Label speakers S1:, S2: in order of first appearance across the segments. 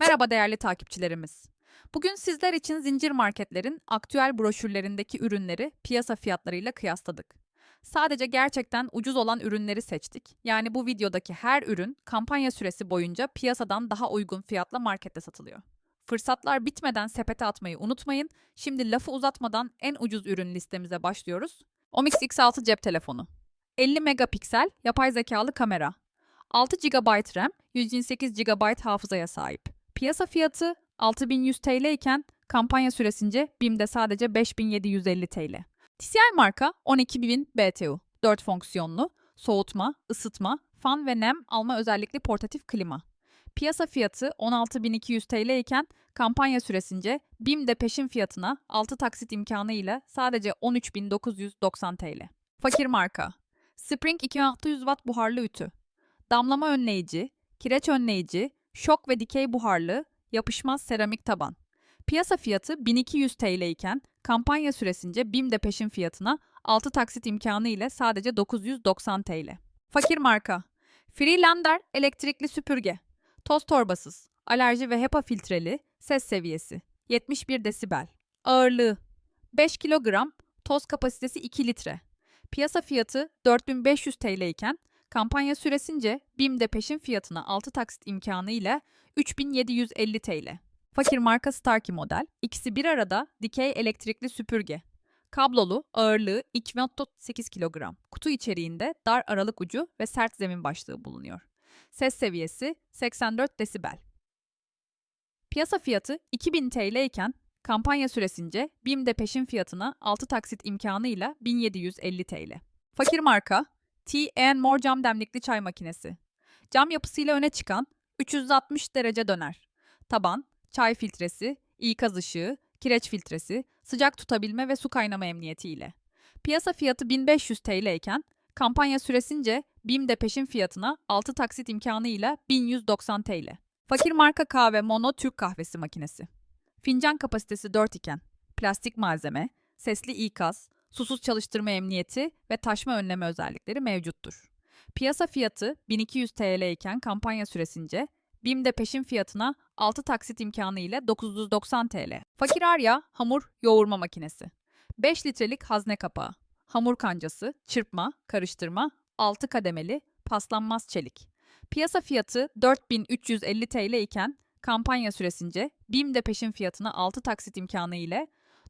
S1: Merhaba değerli takipçilerimiz. Bugün sizler için zincir marketlerin aktüel broşürlerindeki ürünleri piyasa fiyatlarıyla kıyasladık. Sadece gerçekten ucuz olan ürünleri seçtik. Yani bu videodaki her ürün kampanya süresi boyunca piyasadan daha uygun fiyatla markette satılıyor. Fırsatlar bitmeden sepete atmayı unutmayın. Şimdi lafı uzatmadan en ucuz ürün listemize başlıyoruz. Omix X6 cep telefonu. 50 megapiksel yapay zekalı kamera. 6 GB RAM, 128 GB hafızaya sahip. Piyasa fiyatı 6100 TL iken kampanya süresince BİM'de sadece 5750 TL. TCI marka 12000 BTU. 4 fonksiyonlu, soğutma, ısıtma, fan ve nem alma özellikli portatif klima. Piyasa fiyatı 16200 TL iken kampanya süresince BİM'de peşin fiyatına 6 taksit imkanı ile sadece 13990 TL. Fakir marka Spring 2600 Watt buharlı ütü. Damlama önleyici, kireç önleyici, şok ve dikey buharlı, yapışmaz seramik taban. Piyasa fiyatı 1200 TL iken kampanya süresince BİM'de peşin fiyatına 6 taksit imkanı ile sadece 990 TL. Fakir marka Freelander elektrikli süpürge. Toz torbasız, alerji ve HEPA filtreli, ses seviyesi 71 desibel. Ağırlığı 5 kilogram, toz kapasitesi 2 litre. Piyasa fiyatı 4500 TL iken kampanya süresince BİM'de peşin fiyatına 6 taksit imkanı ile 3750 TL. Fakir marka Starkey model, ikisi bir arada dikey elektrikli süpürge. Kablolu, ağırlığı 2.8 kilogram. Kutu içeriğinde dar aralık ucu ve sert zemin başlığı bulunuyor. Ses seviyesi 84 desibel. Piyasa fiyatı 2000 TL iken kampanya süresince BİM'de peşin fiyatına 6 taksit imkanıyla 1750 TL. Fakir marka T&N More cam demlikli çay makinesi. Cam yapısıyla öne çıkan 360 derece döner. Taban, çay filtresi, ikaz ışığı, kireç filtresi, sıcak tutabilme ve su kaynama emniyeti ile. Piyasa fiyatı 1500 TL iken kampanya süresince BİM'de peşin fiyatına 6 taksit imkanıyla 1190 TL. Fakir marka kahve Mono Türk kahvesi makinesi. Fincan kapasitesi 4 iken plastik malzeme, sesli ikaz, susuz çalıştırma emniyeti ve taşma önleme özellikleri mevcuttur. Piyasa fiyatı 1200 TL iken kampanya süresince BİM'de peşin fiyatına 6 taksit imkanı ile 990 TL. Fakir Arya hamur yoğurma makinesi. 5 litrelik hazne kapağı. Hamur kancası, çırpma, karıştırma, 6 kademeli, paslanmaz çelik. Piyasa fiyatı 4350 TL iken kampanya süresince BİM'de peşin fiyatına 6 taksit imkanı ile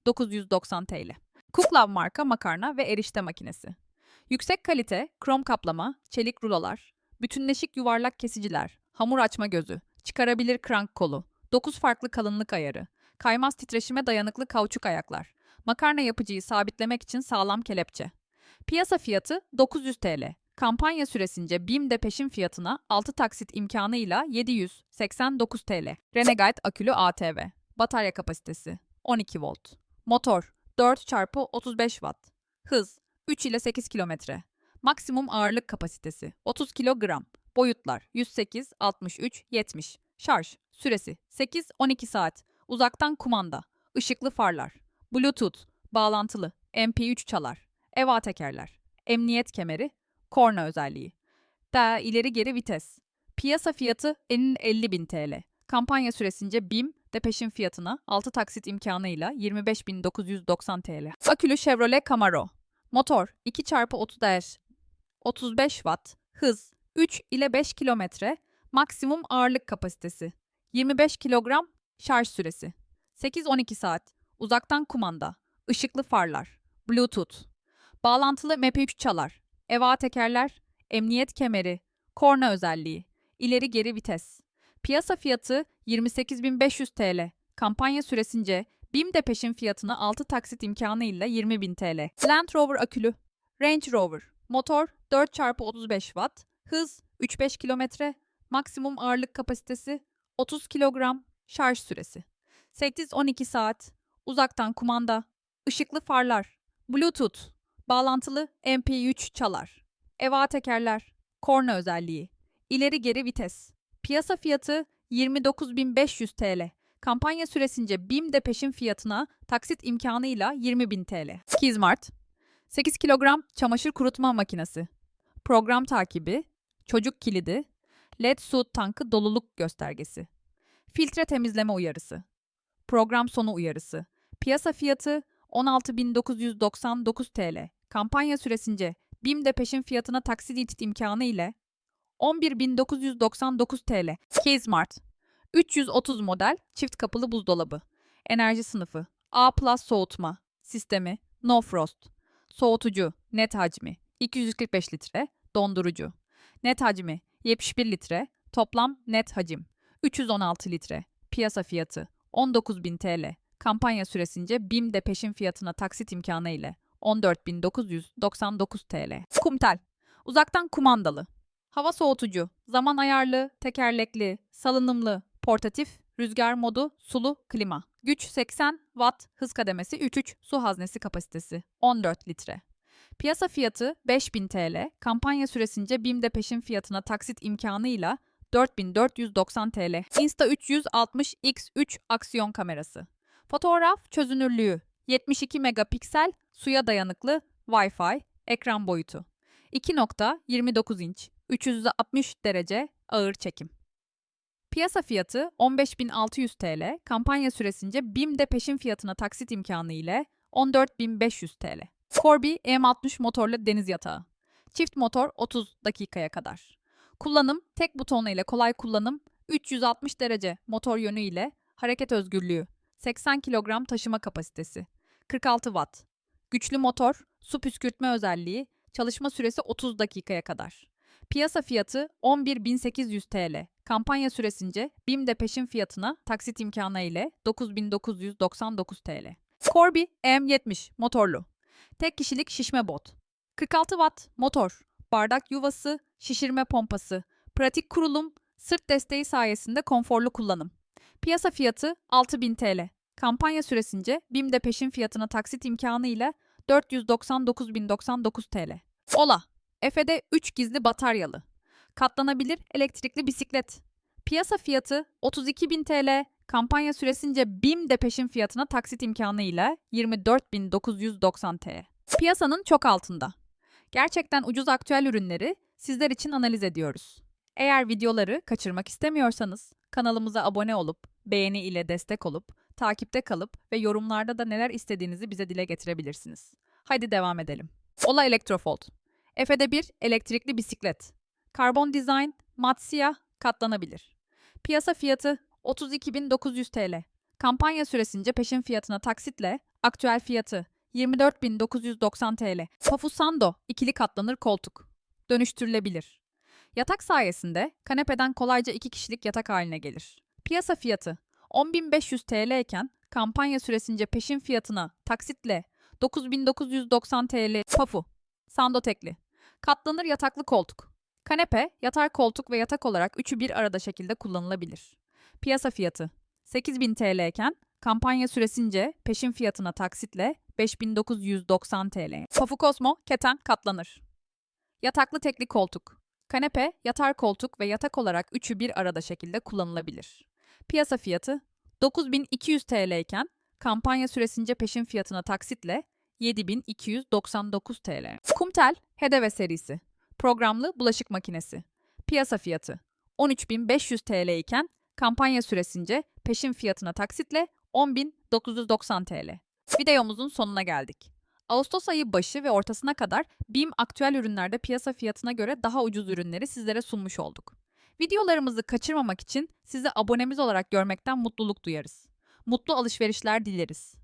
S1: 990 TL. Kuklav marka makarna ve erişte makinesi. Yüksek kalite, krom kaplama, çelik rulolar, bütünleşik yuvarlak kesiciler, hamur açma gözü, çıkarabilir krank kolu, 9 farklı kalınlık ayarı, kaymaz titreşime dayanıklı kauçuk ayaklar, makarna yapıcıyı sabitlemek için sağlam kelepçe. Piyasa fiyatı 900 TL. Kampanya süresince BİM'de peşin fiyatına 6 taksit imkanıyla 789 TL. Renegade akülü ATV. Batarya kapasitesi 12 volt. Motor 4 çarpı 35 watt. Hız 3 ile 8 kilometre. Maksimum ağırlık kapasitesi 30 kilogram. Boyutlar 108, 63, 70. Şarj süresi 8-12 saat. Uzaktan kumanda. Işıklı farlar. Bluetooth. Bağlantılı. MP3 çalar. EVA tekerler. Emniyet kemeri. Korna özelliği. Daha ileri geri vites. Piyasa fiyatı en 50 bin TL. Kampanya süresince BİM de peşin fiyatına 6 taksit imkanıyla 25.990 TL. Akülü Chevrolet Camaro. Motor 2x30 35 watt. Hız 3 ile 5 kilometre. Maksimum ağırlık kapasitesi. 25 kilogram şarj süresi. 8-12 saat. Uzaktan kumanda. Işıklı farlar. Bluetooth. Bağlantılı MP3 çalar. EVA tekerler. Emniyet kemeri. Korna özelliği. İleri geri vites. Piyasa fiyatı 28.500 TL. Kampanya süresince BİM de peşin fiyatına 6 taksit imkanıyla 20.000 TL. Land Rover akülü. Range Rover. Motor 4x35 watt. Hız 3-5 kilometre. Maksimum ağırlık kapasitesi 30 kilogram. Şarj süresi 8-12 saat. Uzaktan kumanda. Işıklı farlar. Bluetooth. Bağlantılı MP3 çalar. EVA tekerler. Korna özelliği. İleri geri vites. Piyasa fiyatı 29.500 TL. Kampanya süresince BİM de peşin fiyatına taksit imkanıyla 20.000 TL. Kizmart 8 kilogram çamaşır kurutma makinesi. Program takibi, çocuk kilidi, LED su tankı doluluk göstergesi. Filtre temizleme uyarısı. Program sonu uyarısı. Piyasa fiyatı 16.999 TL. Kampanya süresince BİM'de peşin fiyatına taksit imkanı ile 11.999 TL. Keysmart. 330 model çift kapılı buzdolabı. Enerji sınıfı. A+ soğutma sistemi. No Frost. Soğutucu. Net hacmi. 245 litre. Dondurucu. Net hacmi 71 litre. Toplam net hacim 316 litre. Piyasa fiyatı 19.000 TL. Kampanya süresince BİM'de peşin fiyatına taksit imkanı ile 14.999 TL. Kumtel. Uzaktan kumandalı. Hava soğutucu, zaman ayarlı, tekerlekli, salınımlı, portatif, rüzgar modu, sulu, klima. Güç 80 watt, hız kademesi 3.3, su haznesi kapasitesi 14 litre. Piyasa fiyatı 5000 TL, kampanya süresince BİM'de peşin fiyatına taksit imkanıyla 4490 TL. Insta360 X3 aksiyon kamerası. Fotoğraf çözünürlüğü 72 megapiksel, suya dayanıklı, Wi-Fi, ekran boyutu. 2.29 inç, 360 derece ağır çekim. Piyasa fiyatı 15.600 TL, kampanya süresince BİM'de peşin fiyatına taksit imkanı ile 14.500 TL. Corby M60 motorlu deniz yatağı. Çift motor 30 dakikaya kadar. Kullanım tek butonla ile kolay kullanım, 360 derece motor yönü ile hareket özgürlüğü, 80 kilogram taşıma kapasitesi, 46 watt. Güçlü motor, su püskürtme özelliği, çalışma süresi 30 dakikaya kadar. Piyasa fiyatı 11.800 TL. Kampanya süresince BİM'de peşin fiyatına taksit imkanı ile 9.999 TL. Corby M70 motorlu. Tek kişilik şişme bot. 46 watt motor, bardak yuvası, şişirme pompası, pratik kurulum, sırt desteği sayesinde konforlu kullanım. Piyasa fiyatı 6000 TL. Kampanya süresince BİM'de peşin fiyatına taksit imkanı ile 499.099 TL. Ola, Efe'de 3 gizli bataryalı. Katlanabilir elektrikli bisiklet. Piyasa fiyatı 32.000 TL. Kampanya süresince BİM'de peşin fiyatına taksit imkanı ile 24.990 TL. Piyasanın çok altında. Gerçekten ucuz aktüel ürünleri sizler için analiz ediyoruz. Eğer videoları kaçırmak istemiyorsanız kanalımıza abone olup, beğeni ile destek olup, takipte kalıp ve yorumlarda da neler istediğinizi bize dile getirebilirsiniz. Haydi devam edelim. Ola Electrofold. Efe'de bir elektrikli bisiklet. Karbon Design, mat katlanabilir. Piyasa fiyatı 32.900 TL. Kampanya süresince peşin fiyatına taksitle, aktüel fiyatı 24.990 TL. Pafusando ikili katlanır koltuk. Dönüştürülebilir. Yatak sayesinde kanepeden kolayca iki kişilik yatak haline gelir. Piyasa fiyatı 10.500 TL iken kampanya süresince peşin fiyatına taksitle 9.990 TL Pafu. Sando tekli. Katlanır yataklı koltuk. Kanepe, yatar koltuk ve yatak olarak üçü bir arada şekilde kullanılabilir. Piyasa fiyatı 8000 TL iken kampanya süresince peşin fiyatına taksitle 5990 TL. Pafu Cosmo keten katlanır. Yataklı tekli koltuk. Kanepe, yatar koltuk ve yatak olarak üçü bir arada şekilde kullanılabilir. Piyasa fiyatı 9200 TL iken kampanya süresince peşin fiyatına taksitle 7299 TL. Kumtel Hedeve serisi. Programlı bulaşık makinesi. Piyasa fiyatı 13500 TL iken kampanya süresince peşin fiyatına taksitle 10990 TL. Videomuzun sonuna geldik. Ağustos ayı başı ve ortasına kadar BİM aktüel ürünlerde piyasa fiyatına göre daha ucuz ürünleri sizlere sunmuş olduk. Videolarımızı kaçırmamak için sizi abonemiz olarak görmekten mutluluk duyarız. Mutlu alışverişler dileriz.